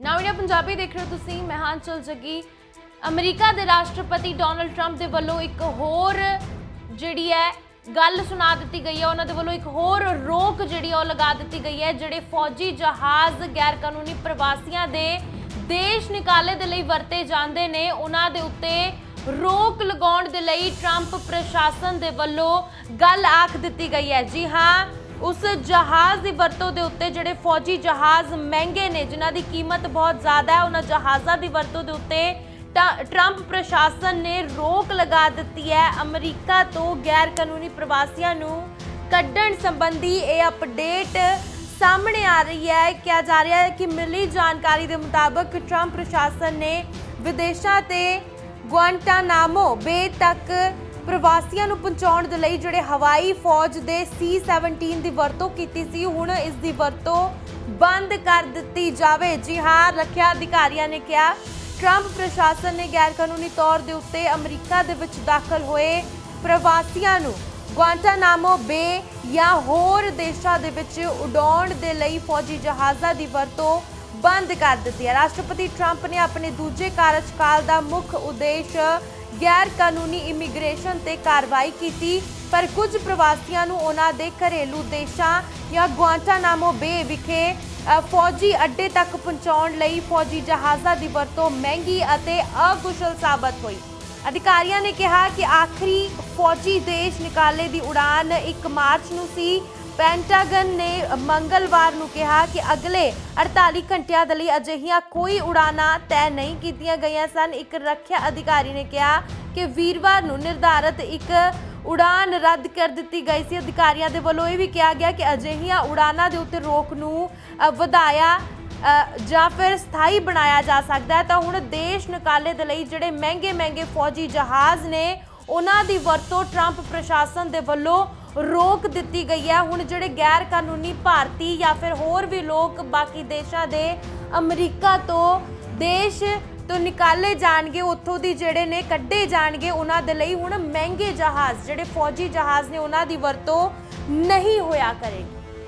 ਨਾਉ ਇੰਡੀਆ ਪੰਜਾਬੀ ਦੇਖ ਰਹੇ ਹੋ ਤੁਸੀਂ, ਮੈਂ ਹਾਂ ਚਲ ਜੱਗੀ। ਅਮਰੀਕਾ ਦੇ ਰਾਸ਼ਟਰਪਤੀ ਡੋਨਲਡ ਟਰੰਪ ਦੇ ਵੱਲੋਂ ਇੱਕ ਹੋਰ ਜਿਹੜੀ ਹੈ, ਗੱਲ ਸੁਣਾ ਦਿੱਤੀ ਗਈ ਹੈ। ਉਹਨਾਂ ਦੇ ਵੱਲੋਂ ਇੱਕ ਹੋਰ ਰੋਕ ਜਿਹੜੀ ਹੈ, ਉਹ ਲਗਾ ਦਿੱਤੀ ਗਈ ਹੈ, ਜਿਹੜੇ ਫੌਜੀ ਜਹਾਜ਼ ਗੈਰ ਕਾਨੂੰਨੀ ਪ੍ਰਵਾਸੀਆਂ ਦੇ ਦੇਸ਼ ਨਿਕਾਲੇ ਦੇ ਲਈ ਵਰਤੇ ਜਾਂਦੇ ਨੇ। ਉਹਨਾਂ ਦੇ ਉੱਤੇ ਰੋਕ ਲਗਾਉਣ ਦੇ ਲਈ ਟਰੰਪ ਪ੍ਰਸ਼ਾਸਨ ਦੇ ਵੱਲੋਂ ਗੱਲ ਆਖ ਦਿੱਤੀ ਗਈ ਹੈ। ਜੀ ਹਾਂ ਉਸ ਜਹਾਜ਼ ਦੀ ਵਰਤੋਂ ਦੇ ਉੱਤੇ ਜਿਹੜੇ ਫੌਜੀ ਜਹਾਜ਼ ਮਹਿੰਗੇ ਨੇ, ਜਿਨ੍ਹਾਂ ਦੀ ਕੀਮਤ ਬਹੁਤ ਜ਼ਿਆਦਾ ਹੈ, ਉਹਨਾਂ ਜਹਾਜ਼ਾਂ ਦੀ ਵਰਤੋਂ ਦੇ ਉੱਤੇ ਟ- ਟਰੰਪ ਪ੍ਰਸ਼ਾਸਨ ਨੇ ਰੋਕ ਲਗਾ ਦਿੱਤੀ ਹੈ। ਅਮਰੀਕਾ ਤੋਂ ਗੈਰ ਕਾਨੂੰਨੀ ਪ੍ਰਵਾਸੀਆਂ ਨੂੰ ਕੱਢਣ ਸੰਬੰਧੀ ਇਹ ਅਪਡੇਟ ਸਾਹਮਣੇ ਆ ਰਹੀ ਹੈ। ਕਿਹਾ ਜਾ ਰਿਹਾ ਹੈ ਕਿ ਮਿਲੀ ਜਾਣਕਾਰੀ ਦੇ ਮੁਤਾਬਕ ਟਰੰਪ ਪ੍ਰਸ਼ਾਸਨ ਨੇ ਵਿਦੇਸ਼ਾਂ ਤੇ ਗੁਆਂਟਾਨਾਮੋ ਬੇ ਤੱਕ ਪ੍ਰਵਾਸੀਆਂ ਨੂੰ ਪਹੁੰਚਾਉਣ ਦੇ ਲਈ ਜਿਹੜੇ ਹਵਾਈ ਫੌਜ ਦੇ C-17 ਦੀ ਵਰਤੋਂ ਕੀਤੀ ਸੀ, ਹੁਣ ਇਸ ਦੀ ਵਰਤੋਂ ਬੰਦ ਕਰ ਦਿੱਤੀ ਜਾਵੇ। ਜੀ ਹਾਂ, ਰੱਖਿਆ ਅਧਿਕਾਰੀਆਂ ਨੇ ਕਿਹਾ, ਟਰੰਪ ਪ੍ਰਸ਼ਾਸਨ ਨੇ ਗੈਰ ਕਾਨੂੰਨੀ ਤੌਰ ਦੇ ਉੱਤੇ ਅਮਰੀਕਾ ਦੇ ਵਿੱਚ ਦਾਖਲ ਹੋਏ ਪ੍ਰਵਾਸੀਆਂ ਨੂੰ ਗੁਆਂਟਾਨਾਮੋ ਬੇ ਜਾਂ ਹੋਰ ਦੇਸ਼ਾਂ ਦੇ ਵਿੱਚ ਉਡਾਉਣ ਦੇ ਲਈ ਫੌਜੀ ਜਹਾਜ਼ਾਂ ਦੀ ਵਰਤੋਂ ਬੰਦ ਕਰ ਦਿੱਤੀ ਹੈ। ਰਾਸ਼ਟਰਪਤੀ ਟਰੰਪ ਨੇ ਆਪਣੇ ਦੂਜੇ ਕਾਰਜਕਾਲ ਦਾ ਮੁੱਖ ਉਦੇਸ਼ ਗੈਰ ਕਾਨੂੰਨੀ ਇਮੀਗ੍ਰੇਸ਼ਨ ਤੇ ਕਾਰਵਾਈ ਕੀਤੀ, ਪਰ ਕੁਝ ਪ੍ਰਵਾਸੀਆਂ ਨੂੰ ਉਹਨਾਂ ਦੇ ਘਰੇਲੂ ਦੇਸ਼ਾਂ ਜਾਂ ਗੁਆਂਟਾਨਾਮੋ ਬੇ ਵਿਖੇ ਫੌਜੀ ਅੱਡੇ ਤੱਕ ਪਹੁੰਚਾਉਣ ਲਈ ਫੌਜੀ ਜਹਾਜ਼ਾਂ ਦੀ ਵਰਤੋਂ ਮਹਿੰਗੀ ਅਤੇ ਅਕੁਸ਼ਲ ਸਾਬਤ ਹੋਈ। ਅਧਿਕਾਰੀਆਂ ਨੇ ਕਿਹਾ ਕਿ ਆਖਰੀ ਫੌਜੀ ਦੇਸ਼ ਨਿਕਾਲੇ ਦੀ ਉਡਾਨ 1 ਮਾਰਚ ਨੂੰ ਸੀ ਪੈਂਟਾਗਨ ਨੇ ਮੰਗਲਵਾਰ ਨੂੰ ਕਿਹਾ ਕਿ ਅਗਲੇ 48 ਘੰਟਿਆਂ ਦੇ ਲਈ ਅਜਿਹੀਆਂ ਕੋਈ ਉਡਾਨਾਂ ਤੈਅ ਨਹੀਂ ਕੀਤੀਆਂ ਗਈਆਂ ਸਨ। ਇੱਕ ਰੱਖਿਆ ਅਧਿਕਾਰੀ ਨੇ ਕਿਹਾ ਕਿ ਵੀਰਵਾਰ ਨੂੰ ਨਿਰਧਾਰਤ ਇੱਕ ਉਡਾਨ ਰੱਦ ਕਰ ਦਿੱਤੀ ਗਈ ਸੀ। ਅਧਿਕਾਰੀਆਂ ਦੇ ਵੱਲੋਂ ਇਹ ਵੀ ਕਿਹਾ ਗਿਆ ਕਿ ਅਜਿਹੀਆਂ ਉਡਾਨਾਂ ਦੇ ਉੱਤੇ ਰੋਕ ਨੂੰ ਵਧਾਇਆ ਜਾਂ ਫਿਰ ਸਥਾਈ ਬਣਾਇਆ ਜਾ ਸਕਦਾ ਹੈ। ਤਾਂ ਹੁਣ ਦੇਸ਼ ਨਿਕਾਲੇ ਦੇ ਲਈ ਜਿਹੜੇ ਮਹਿੰਗੇ ਮਹਿੰਗੇ ਫੌਜੀ ਜਹਾਜ਼ ਨੇ ਉਹਨਾਂ ਦੀ ਵਰਤੋਂ ਟਰੰਪ ਪ੍ਰਸ਼ਾਸਨ ਦੇ ਵੱਲੋਂ ਰੋਕ ਦਿੱਤੀ ਗਈ ਹੈ। ਹੁਣ ਜਿਹੜੇ ਗੈਰ ਕਾਨੂੰਨੀ ਭਾਰਤੀ ਜਾਂ ਫਿਰ ਹੋਰ ਵੀ ਲੋਕ ਬਾਕੀ ਦੇਸ਼ਾਂ ਦੇ ਅਮਰੀਕਾ ਤੋਂ ਦੇਸ਼ ਤੋਂ ਨਿਕਾਲੇ ਜਾਣਗੇ, ਉੱਥੋਂ ਦੀ ਜਿਹੜੇ ਨੇ ਕੱਢੇ ਜਾਣਗੇ, ਉਹਨਾਂ ਦੇ ਲਈ ਹੁਣ ਮਹਿੰਗੇ ਜਹਾਜ਼, ਜਿਹੜੇ ਫੌਜੀ ਜਹਾਜ਼ ਨੇ, ਉਹਨਾਂ ਦੀ ਵਰਤੋਂ ਨਹੀਂ ਹੋਇਆ ਕਰੇਗੀ।